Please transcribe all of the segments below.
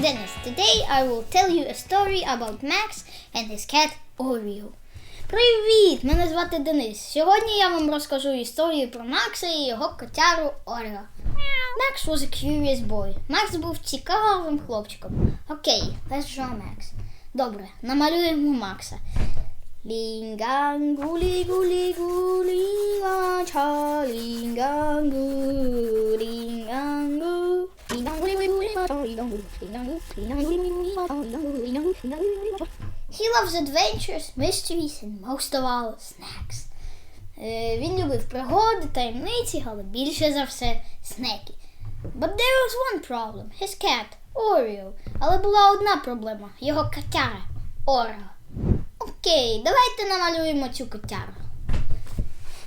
Dennis. Today I will tell you a story about Max and his cat Oreo. Привіт! Мене звати Денис. Сьогодні я вам розкажу історію про Макса і його котяру Орео. Max was a curious boy. Макс був цікавим хлопчиком. Окей, let's draw Max. Добре, намалюємо Макса. Лінгангу, лігу, лігу, лінга, лінгангу, лінгангу. He loves adventures, mysteries and most of all snacks. Е, Він любив пригоди, таємниці, але більше за все снеки. But there was one problem. His cat, Oreo. Але була одна проблема. Його котяра, Орео. Окей, давайте намалюємо цю котяру.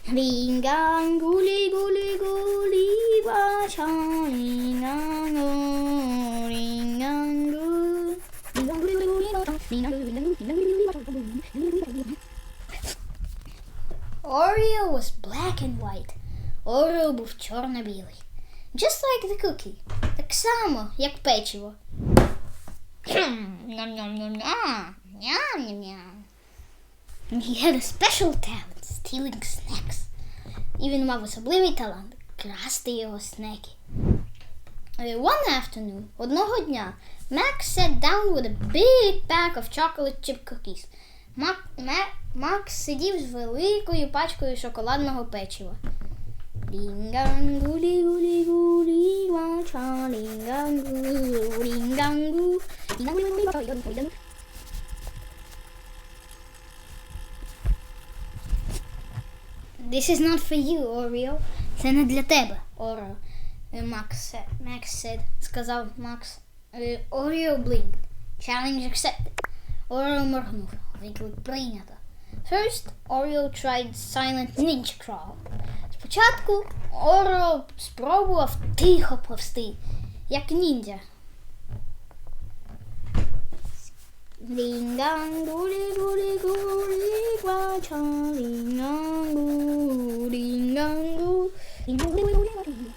Лінгангу, лігу, лігу, лігва, ча, was black and white. Oreo був чорно-білий. Just like the cookie. Так само, як печиво. He had a special talent stealing snacks. І він мав особливий талант красти його снеки. Uh, One afternoon, одного дня, Max sat down with a big pack of chocolate chip cookies. Мак, Макс сидів з великою пачкою шоколадного печива. Лінгангу, лігу, лігу, лігва, ча, лінгангу, лігу. This is not for you, Oreo. Це не для тебе, Oreo. Е, Макс, Макс said, сказав Макс. Е, Oreo blinked. Challenge accepted. Oreo моргнув. Виклик прийнято. First, Oreo tried silent ninja crawl. Спочатку Oreo спробував тихо повсти, як ніндзя. Лінгангу, лігу, лігу, лігва, ча, лінгангу, лінгангу, лінгангу, лігу, лігва, лігу.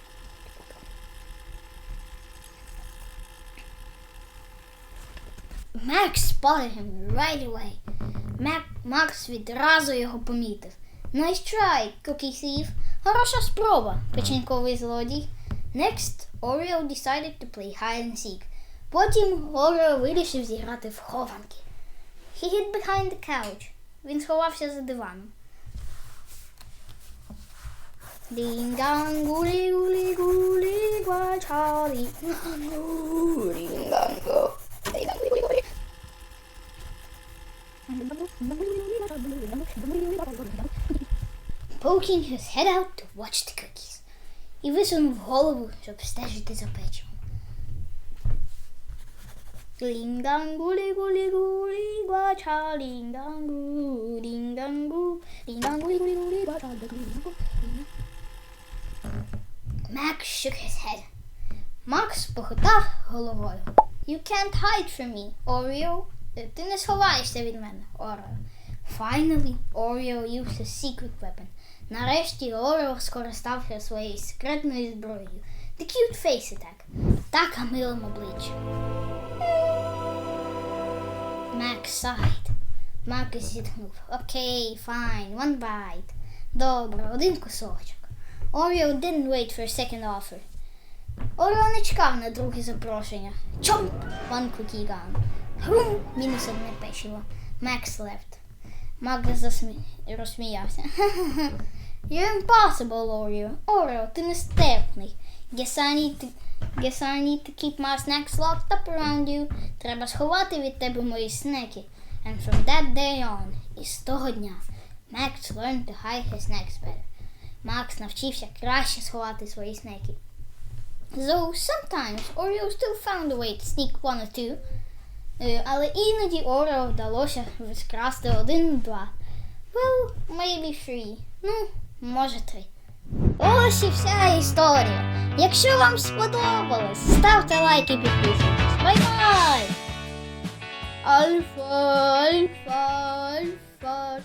Max spotted him right away. Мак, Макс відразу його помітив. Nice try, cookie thief. Хороша спроба, печеньковий злодій. Next, Oreo decided to play hide and seek. Потім Oreo вирішив зіграти в хованки. He hid behind the couch. Він сховався за диваном. Лінгангу, лігу, лігу, лігва, ча, лінгангу, лінгангу, лінгангу, лігу, лігу. Poking his head out to watch the cookies. І висунув голову, щоб стежити за печивом. Лінгангу, лігу, лігу, лігва, ча, лінгангу, лінгангу, лінгангу, лігу, лігу, лігва, ча, лінгангу, лінгангу. Max shook his head. Макс похитав головою. You can't hide from me, Oreo. Е, Ти не сховаєшся від мене, Oreo. Finally, Oreo used his secret weapon. Нарешті Oreo скористався своєю секретною зброєю. The cute face attack. Атака милим обличчям. Max sighed. Макс зітхнув. Окей, fine, one bite. Добре, один кусочок. Oreo didn't wait for a second offer. Оріо не чекав на друге запрошення. Чомп! One cookie gone. Хрум! Мінус одне печиво. Max left. Макс засмі... розсміявся. You're impossible, Oreo. Oreo, ти нестерпний. Guess I need to... Guess I need to keep my snacks locked up around you. Треба сховати від тебе мої снеки. And from that day on, і з того дня, Max learned to hide his snacks better. Макс навчився краще сховати свої снеки. Though sometimes Oreo still found a way to sneak one or two. Е, Але іноді Орео вдалося скрасти один-два. Well, maybe three. Ну, може три. Ось і вся історія. Якщо вам сподобалось, ставте лайк і підписуйтесь. Бай-бай! Альфа, альфа, альфа.